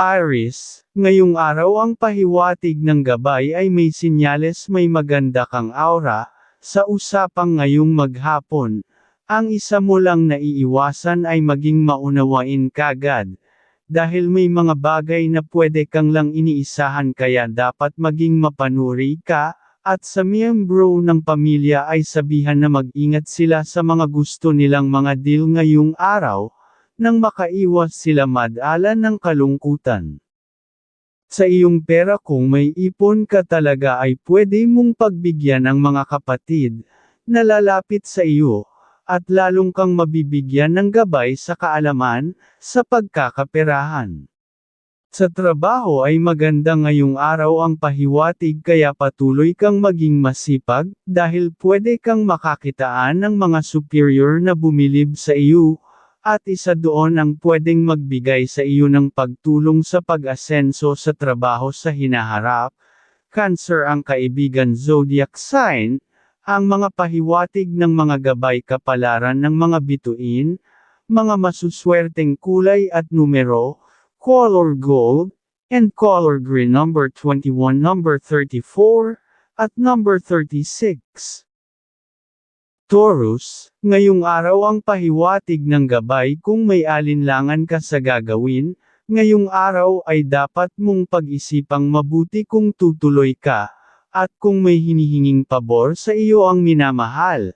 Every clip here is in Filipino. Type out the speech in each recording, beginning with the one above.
Aris, ngayong araw ang pahiwatig ng gabay ay may sinyales may maganda kang aura, sa usapang ngayong maghapon. Ang isa mo lang naiiwasan ay maging maunawain kagad. Dahil may mga bagay na pwede kang lang iniisahan kaya dapat maging mapanuri ka, at sa miyembro ng pamilya ay sabihan na mag-ingat sila sa mga gusto nilang mga deal ngayong araw, nang makaiwas sila madala ng kalungkutan. Sa iyong pera kung may ipon ka talaga ay pwede mong pagbigyan ang mga kapatid, na lalapit sa iyo, at lalong kang mabibigyan ng gabay sa kaalaman, sa pagkakaperahan. Sa trabaho ay maganda ngayong araw ang pahiwatig kaya patuloy kang maging masipag, dahil pwede kang makakitaan ng mga superior na bumilib sa iyo, at isa doon ang pwedeng magbigay sa iyo ng pagtulong sa pag-asenso sa trabaho sa hinaharap. Cancer ang kaibigan zodiac sign, ang mga pahiwatig ng mga gabay kapalaran ng mga bituin, mga masuswerteng kulay at numero, color gold, and color green number 21 number 34, at number 36. Taurus, ngayong araw ang pahiwatig ng gabay kung may alinlangan ka sa gagawin, ngayong araw ay dapat mong pag-isipang mabuti kung tutuloy ka, at kung may hinihinging pabor sa iyo ang minamahal,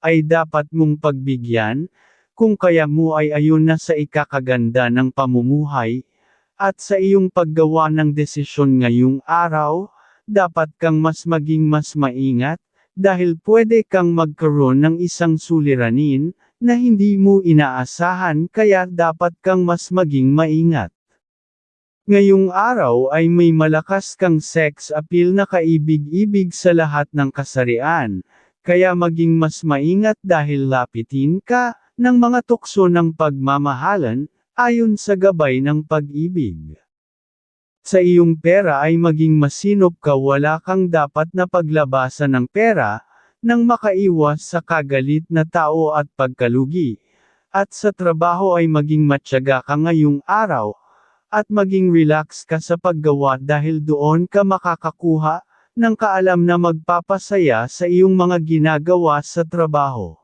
ay dapat mong pagbigyan, kung kaya mo ay ayon na sa ikakaganda ng pamumuhay, at sa iyong paggawa ng desisyon ngayong araw, dapat kang mas maging mas maingat, dahil pwede kang magkaroon ng isang suliranin, na hindi mo inaasahan kaya dapat kang mas maging maingat. Ngayong araw ay may malakas kang sex appeal na kaibig-ibig sa lahat ng kasarian, kaya maging mas maingat dahil lapitin ka, ng mga tukso ng pagmamahalan, ayon sa gabay ng pag-ibig. Sa iyong pera ay maging masinop ka wala kang dapat na paglabasan ng pera, nang makaiwas sa kagalit na tao at pagkalugi. At sa trabaho ay maging matyaga ka ngayong araw, at maging relax ka sa paggawa dahil doon ka makakakuha, ng kaalam na magpapasaya sa iyong mga ginagawa sa trabaho.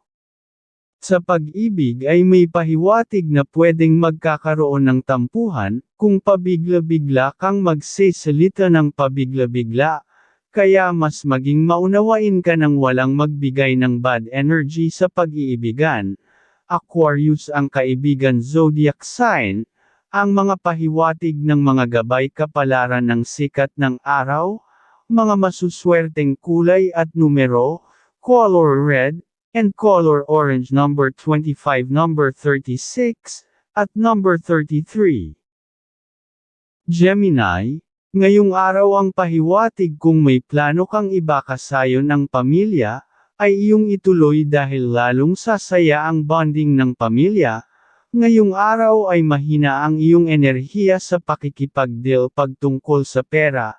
Sa pag-ibig ay may pahiwatig na pwedeng magkakaroon ng tampuhan, kung pabigla-bigla kang magsesalita ng pabigla-bigla, kaya mas maging maunawain ka ng walang magbigay ng bad energy sa pag-iibigan. Aquarius ang kaibigan zodiac sign, ang mga pahiwatig ng mga gabay kapalaran ng sikat ng araw, mga masuswerteng kulay at numero, color red, and color orange number 25 number 36, at number 33. Gemini, ngayong araw ang pahiwatig kung may plano kang ibakasayon ng pamilya, ay iyong ituloy dahil lalong sasaya ang bonding ng pamilya, ngayong araw ay mahina ang iyong enerhiya sa pakikipagdeal pagtungkol sa pera,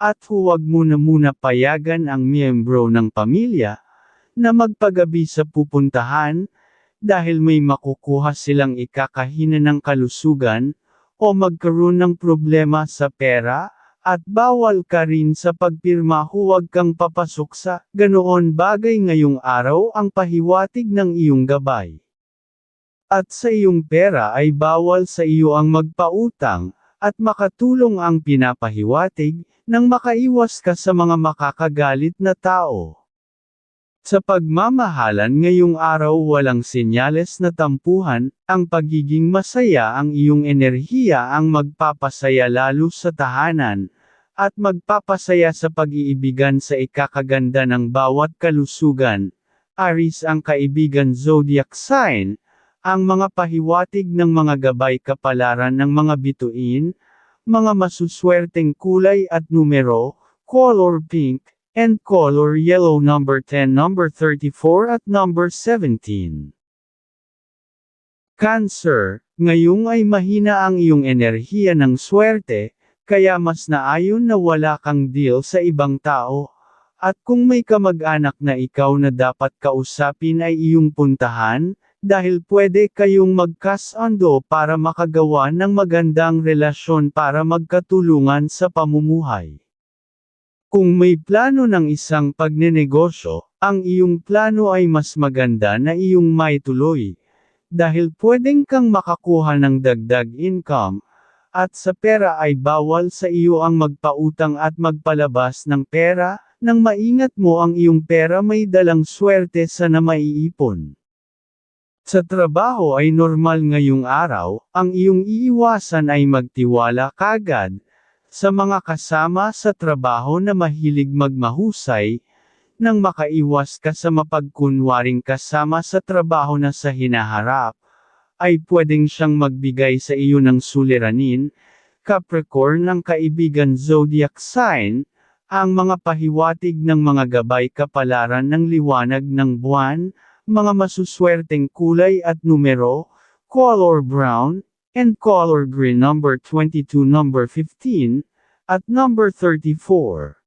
at huwag mo na muna payagan ang miyembro ng pamilya, na magpagabi sa pupuntahan, dahil may makukuha silang ikakahina ng kalusugan, o magkaroon ng problema sa pera, at bawal ka rin sa pagpirma huwag kang papasok sa ganoon bagay ngayong araw ang pahiwatig ng iyong gabay. At sa iyong pera ay bawal sa iyo ang magpautang, at makatulong ang pinapahiwatig, nang makaiwas ka sa mga makakagalit na tao. Sa pagmamahalan ngayong araw walang senyales na tampuhan, ang pagiging masaya ang iyong enerhiya ang magpapasaya lalo sa tahanan, at magpapasaya sa pag-iibigan sa ikakaganda ng bawat kalusugan. Aris ang kaibigan zodiac sign, ang mga pahiwatig ng mga gabay kapalaran ng mga bituin, mga masuswerteng kulay at numero, color pink, and color yellow number 10 number 34 at number 17. Cancer, ngayong ay mahina ang iyong enerhiya ng swerte, kaya mas naayon na wala kang deal sa ibang tao, at kung may kamag-anak na ikaw na dapat kausapin ay iyong puntahan, dahil pwede kayong magkasundo para makagawa ng magandang relasyon para magkatulungan sa pamumuhay. Kung may plano ng isang pagnenegosyo, ang iyong plano ay mas maganda na iyong maituloy. Dahil pwedeng kang makakuha ng dagdag income, at sa pera ay bawal sa iyo ang magpautang at magpalabas ng pera, nang maingat mo ang iyong pera may dalang swerte sa na maiipon. Sa trabaho ay normal ngayong araw, ang iyong iiwasan ay magtiwala kagad, sa mga kasama sa trabaho na mahilig magmahusay, nang makaiwas ka sa mapagkunwaring kasama sa trabaho na sa hinaharap, ay pwedeng siyang magbigay sa iyo ng suliranin, Capricorn ng kaibigan zodiac sign, ang mga pahiwatig ng mga gabay kapalaran ng liwanag ng buwan, mga masuswerteng kulay at numero, color brown, and color green number 22 number 15, at number 34.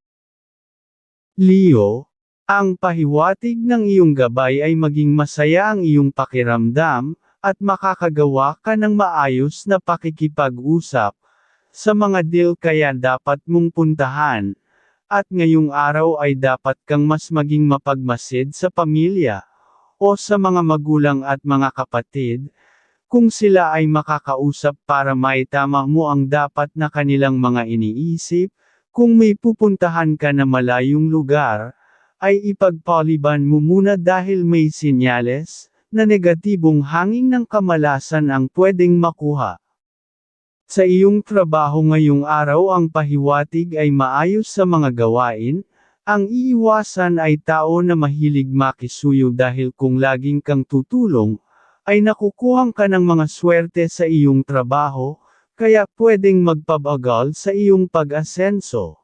Leo, ang pahiwatig ng iyong gabay ay maging masaya ang iyong pakiramdam, at makakagawa ka ng maayos na pakikipag-usap, sa mga deal kaya dapat mong puntahan, at ngayong araw ay dapat kang mas maging mapagmasid sa pamilya, o sa mga magulang at mga kapatid, kung sila ay makakausap para maitama mo ang dapat na kanilang mga iniisip, kung may pupuntahan ka na malayong lugar, ay ipagpaliban mo muna dahil may sinyales, na negatibong hangin ng kamalasan ang pwedeng makuha. Sa iyong trabaho ngayong araw ang pahiwatig ay maayos sa mga gawain, ang iiwasan ay tao na mahilig makisuyo dahil kung laging kang tutulong, ay nakukuhang ka ng mga swerte sa iyong trabaho, kaya pwedeng magpabagal sa iyong pag-asenso.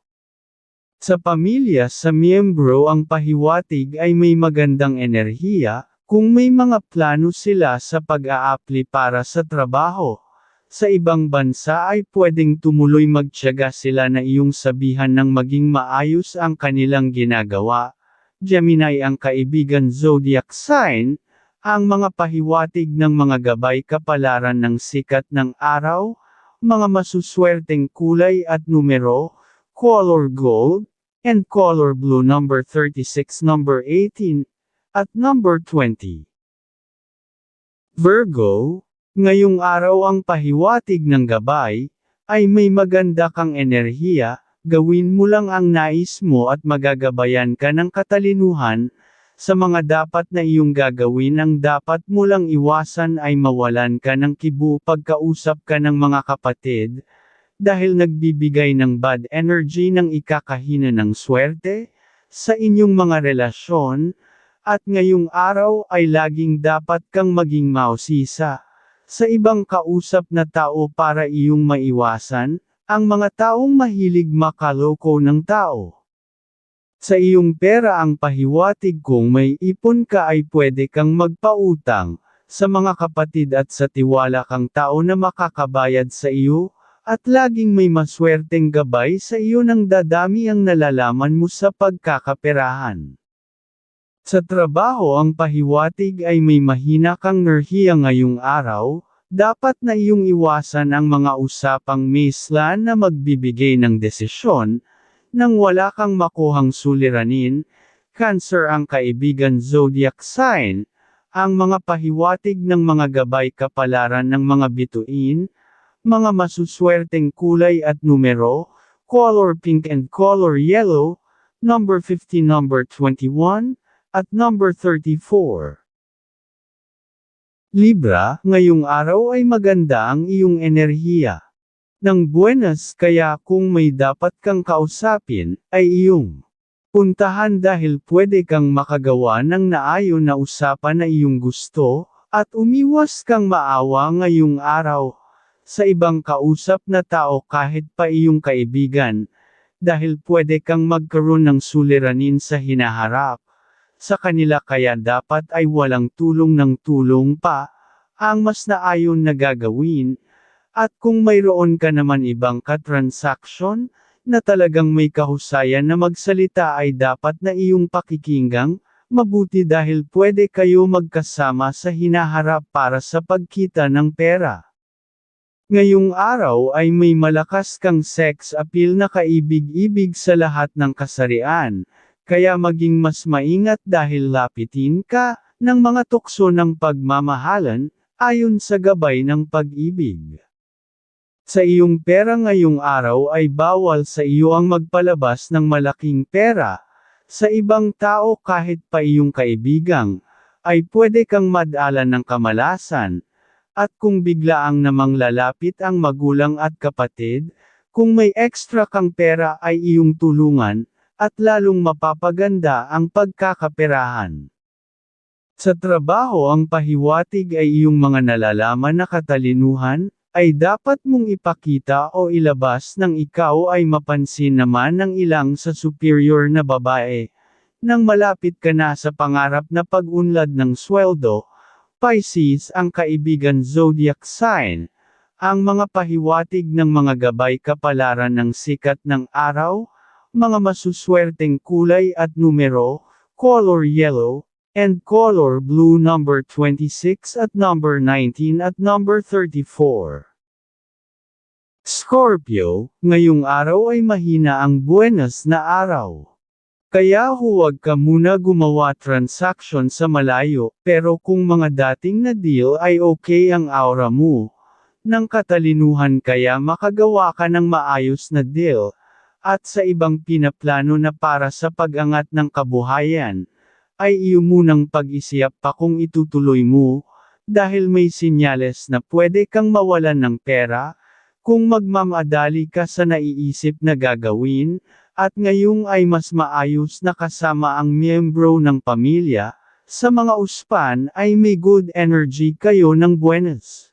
Sa pamilya sa miyembro ang pahiwatig ay may magandang enerhiya, kung may mga plano sila sa pag-aapli para sa trabaho. Sa ibang bansa ay pwedeng tumuloy magtyaga sila na iyong sabihan ng maging maayos ang kanilang ginagawa. Gemini ang kaibigan zodiac sign, ang mga pahiwatig ng mga gabay kapalaran ng sikat ng araw, mga masuswerteng kulay at numero, color gold, and color blue number 36 number 18, at number 20. Virgo, ngayong araw ang pahiwatig ng gabay, ay may maganda kang enerhiya, gawin mo lang ang nais mo at magagabayan ka ng katalinuhan, sa mga dapat na iyong gagawin ang dapat mo lang iwasan ay mawalan ka ng kibu pagkausap ka ng mga kapatid, dahil nagbibigay ng bad energy ng ikakahina ng swerte, sa inyong mga relasyon, at ngayong araw ay laging dapat kang maging mausisa, sa ibang kausap na tao para iyong maiwasan, ang mga taong mahilig makaloko ng tao. Sa iyong pera ang pahiwatig kung may ipon ka ay pwede kang magpautang, sa mga kapatid at sa tiwala kang tao na makakabayad sa iyo, at laging may maswerteng gabay sa iyo ng dadami ang nalalaman mo sa pagkakaperahan. Sa trabaho ang pahiwatig ay may mahina kang nerhiya ngayong araw, dapat na iyong iwasan ang mga usapang mislan na magbibigay ng desisyon, nang wala kang makuhang suliranin, Cancer ang kaibigan zodiac sign, ang mga pahiwatig ng mga gabay kapalaran ng mga bituin, mga masuswerteng kulay at numero, color pink and color yellow, number 50 number 21, at number 34. Libra, ngayong araw ay maganda ang iyong enerhiya ng buenas kaya kung may dapat kang kausapin, ay iyong puntahan dahil pwede kang makagawa ng naayon na usapan na iyong gusto, at umiwas kang maawa ngayong araw, sa ibang kausap na tao kahit pa iyong kaibigan, dahil pwede kang magkaroon ng suliranin sa hinaharap. Sa kanila kaya dapat ay walang tulong ng tulong pa, ang mas naayon na gagawin, at kung mayroon ka naman ibang ka-transaction, na talagang may kahusayan na magsalita ay dapat na iyong pakikinggang, mabuti dahil pwede kayo magkasama sa hinaharap para sa pagkita ng pera. Ngayong araw ay may malakas kang sex appeal na kaibig-ibig sa lahat ng kasarian, kaya maging mas maingat dahil lapitin ka ng mga tukso ng pagmamahalan, ayon sa gabay ng pag-ibig. Sa iyong pera ngayong araw ay bawal sa iyo ang magpalabas ng malaking pera. Sa ibang tao kahit pa iyong kaibigang, ay pwede kang madala ng kamalasan, at kung biglaang namang lalapit ang magulang at kapatid, kung may extra kang pera ay iyong tulungan, at lalong mapapaganda ang pagkakaperahan. Sa trabaho ang pahiwatig ay iyong mga nalalaman na katalinuhan, ay dapat mong ipakita o ilabas nang ikaw ay mapansin naman ng ilang sa superior na babae. Nang malapit ka na sa pangarap na pag-unlad ng sweldo, Pisces ang kaibigan zodiac sign. Ang mga pahiwatig ng mga gabay kapalaran ng sikat ng araw, mga masuswerteng kulay at numero, color yellow, and color blue number 26 at number 19 at number 34. Scorpio, ngayong araw ay mahina ang buenas na araw. Kaya huwag ka muna gumawa transaction sa malayo, pero kung mga dating na deal ay okay ang aura mo, ng katalinuhan kaya makagawa ka ng maayos na deal, at sa ibang pinaplano na para sa pag-angat ng kabuhayan, ay iyo munang pag-isip pa kung itutuloy mo, dahil may sinyales na pwede kang mawalan ng pera, kung magmamadali ka sa naiisip na gagawin, at ngayong ay mas maayos na kasama ang miyembro ng pamilya, sa mga uspan ay may good energy kayo ng buenas.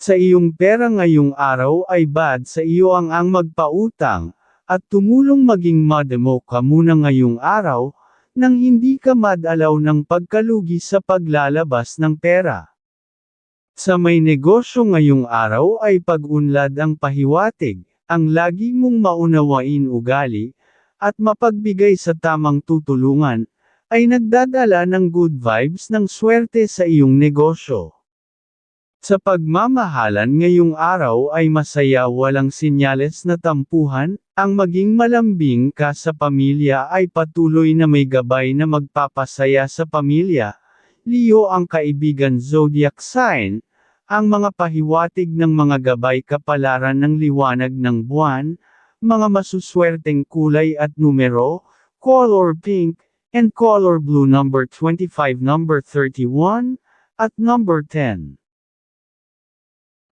Sa iyong pera ngayong araw ay bad sa iyo ang ang magpautang, at tumulong maging mademo ka muna ngayong araw, nang hindi ka madalaw ng pagkalugi sa paglalabas ng pera. Sa may negosyo ngayong araw ay pag-unlad ang pahiwatig, ang lagi mong maunawain ugali, at mapagbigay sa tamang tutulungan, ay nagdadala ng good vibes ng swerte sa iyong negosyo. Sa pagmamahalan ngayong araw ay masaya walang sinyales na tampuhan, ang maging malambing ka sa pamilya ay patuloy na may gabay na magpapasaya sa pamilya. Leo ang kaibigan zodiac sign, ang mga pahiwatig ng mga gabay kapalaran ng liwanag ng buwan, mga masuswerteng kulay at numero, color pink, and color blue number 25 number 31, at number 10.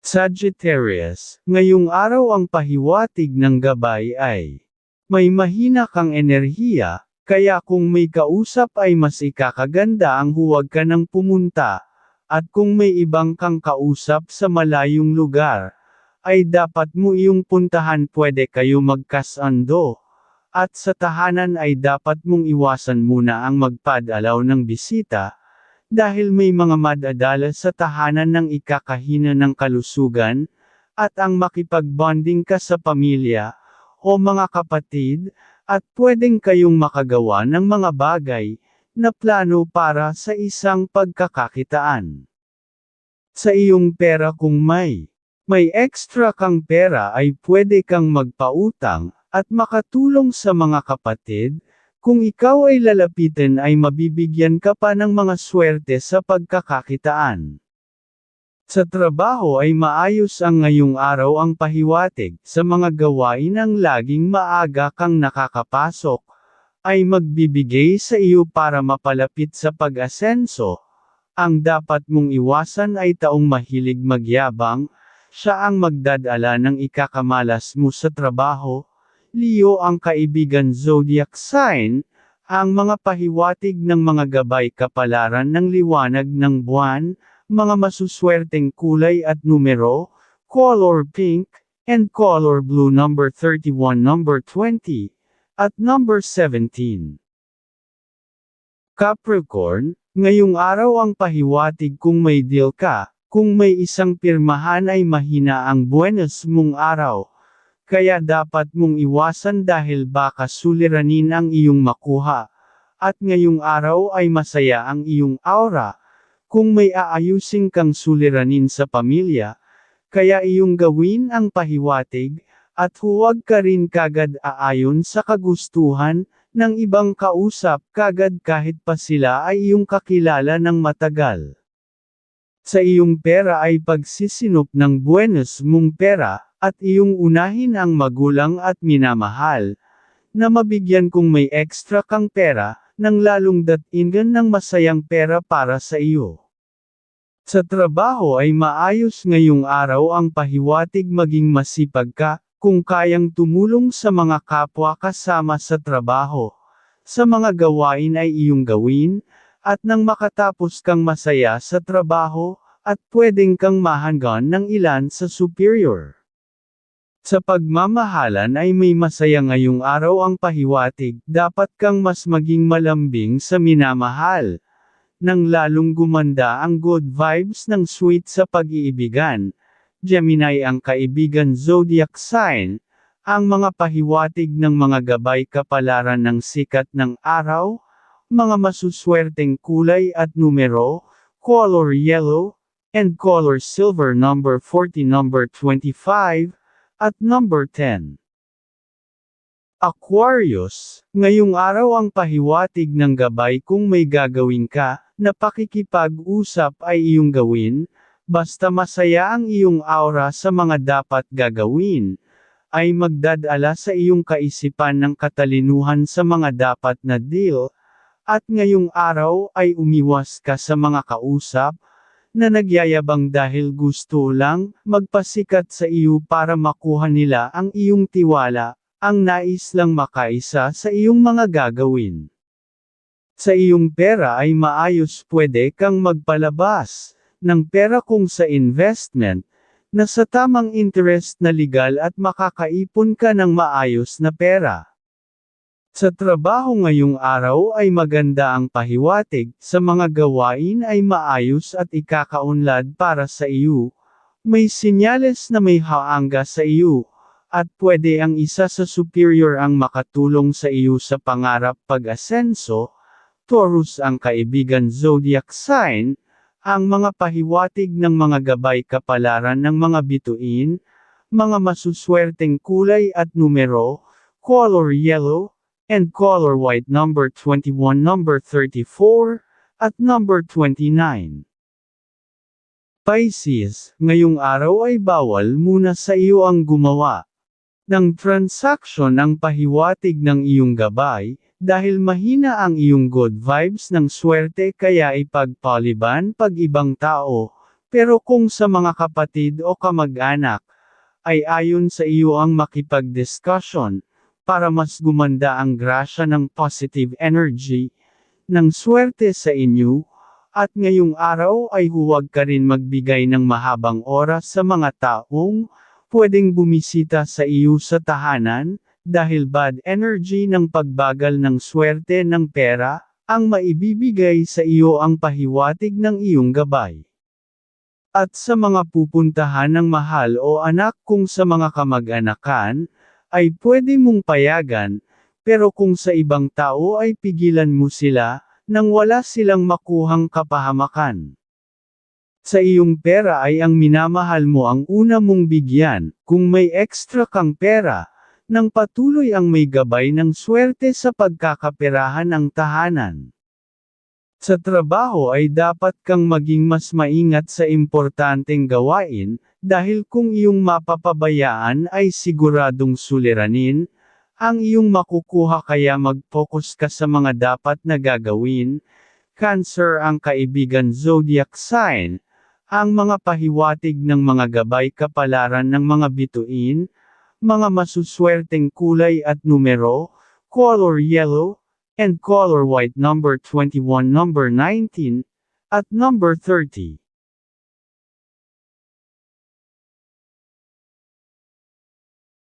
Sagittarius, ngayong araw ang pahiwatig ng gabay ay may mahina kang enerhiya, kaya kung may kausap ay mas ikakaganda ang huwag ka nang pumunta, at kung may ibang kang kausap sa malayong lugar, ay dapat mo iyong puntahan pwede kayo magkasando. At sa tahanan ay dapat mong iwasan muna ang magpadalaw ng bisita, dahil may mga madadala sa tahanan ng ikakahina ng kalusugan, at ang makipagbonding ka sa pamilya, o mga kapatid, at pwedeng kayong makagawa ng mga bagay, na plano para sa isang pagkakakitaan. Sa iyong pera kung may may extra kang pera ay pwede kang magpautang, at makatulong sa mga kapatid, kung ikaw ay lalapitin ay mabibigyan ka pa ng mga swerte sa pagkakakitaan. Sa trabaho ay maayos ang ngayong araw ang pahiwatig, sa mga gawain ang laging maaga kang nakakapasok, ay magbibigay sa iyo para mapalapit sa pag-asenso. Ang dapat mong iwasan ay taong mahilig magyabang, siya ang magdadala ng ikakamalas mo sa trabaho. Leo ang kaibigan zodiac sign, ang mga pahiwatig ng mga gabay kapalaran ng liwanag ng buwan, mga masuswerteng kulay at numero, color pink, and color blue number 31 number 20. At number 17. Capricorn, ngayong araw ang pahiwatig kung may deal ka, kung may isang pirmahan ay mahina ang buenas mong araw. Kaya dapat mong iwasan dahil baka suliranin ang iyong makuha. at ngayong araw ay masaya ang iyong aura. Kung may aayusin kang suliranin sa pamilya, kaya iyong gawin ang pahiwatig, at huwag ka rin kagad aayon sa kagustuhan ng ibang kausap kagad kahit pa sila ay iyong kakilala ng matagal. Sa iyong pera ay pagsisinop ng buenos mong pera, at iyong unahin ang magulang at minamahal, na mabigyan kung may extra kang pera, nang lalong datingan ng masayang pera para sa iyo. Sa trabaho ay maayos ngayong araw ang pahiwatig maging masipag ka, kung kayang tumulong sa mga kapwa kasama sa trabaho. Sa mga gawain ay iyong gawin, at nang makatapos kang masaya sa trabaho, at pwedeng kang mahanggan ng ilan sa superior. Sa pagmamahalan ay may masaya ngayong araw ang pahiwatig, dapat kang mas maging malambing sa minamahal. Nang lalong gumanda ang good vibes ng sweet sa pag-iibigan. Gemini ang kaibigan zodiac sign, ang mga pahiwatig ng mga gabay kapalaran ng sikat ng araw, mga masuswerteng kulay at numero, color yellow, and color silver number 40 number 25, at number 10. Aquarius, ngayong araw ang pahiwatig ng gabay kung may gagawin ka, na pakikipag-usap ay iyong gawin, basta masaya ang iyong aura sa mga dapat gagawin, ay magdadala sa iyong kaisipan ng katalinuhan sa mga dapat na deal, at ngayong araw ay umiwas ka sa mga kausap, na nagyayabang dahil gusto lang magpasikat sa iyo para makuha nila ang iyong tiwala, ang nais lang makaisa sa iyong mga gagawin. Sa iyong pera ay maayos pwede kang magpalabas ng pera kung sa investment, na sa tamang interest na legal at makakaipon ka ng maayos na pera. Sa trabaho ngayong araw ay maganda ang pahiwatig, sa mga gawain ay maayos at ikakaunlad para sa iyo. May sinyales na may haangga sa iyo, at pwede ang isa sa superior ang makatulong sa iyo sa pangarap pag-asenso. Taurus ang kaibigan zodiac sign, ang mga pahiwatig ng mga gabay kapalaran ng mga bituin, mga masuswerteng kulay at numero, color yellow, and color white number 21 number 34, at number 29. Pisces, ngayong araw ay bawal muna sa iyo ang gumawa ng transaction ang pahiwatig ng iyong gabay, dahil mahina ang iyong good vibes ng swerte kaya ipagpaliban pag ibang tao, pero kung sa mga kapatid o kamag-anak, ay ayon sa iyo ang makipag-discussion, para mas gumanda ang grasya ng positive energy, ng swerte sa inyo, at ngayong araw ay huwag ka rin magbigay ng mahabang oras sa mga taong, pwedeng bumisita sa iyo sa tahanan, dahil bad energy ng pagbagal ng swerte ng pera, ang maibibigay sa iyo ang pahiwatig ng iyong gabay. At sa mga pupuntahan ng mahal o anak kung sa mga kamag-anakan, ay pwede mong payagan, pero kung sa ibang tao ay pigilan mo sila, nang wala silang makuhang kapahamakan. Sa iyong pera ay ang minamahal mo ang una mong bigyan, kung may extra kang pera, nang patuloy ang may gabay ng swerte sa pagkakaperahan ng tahanan. Sa trabaho ay dapat kang maging mas maingat sa importanteng gawain, dahil kung iyong mapapabayaan ay siguradong suliranin, ang iyong makukuha kaya mag-focus ka sa mga dapat na gagawin. Cancer ang kaibigan zodiac sign, ang mga pahiwatig ng mga gabay kapalaran ng mga bituin, mga masuswerteng kulay at numero, color yellow, and color white number 21 number 19, at number 30.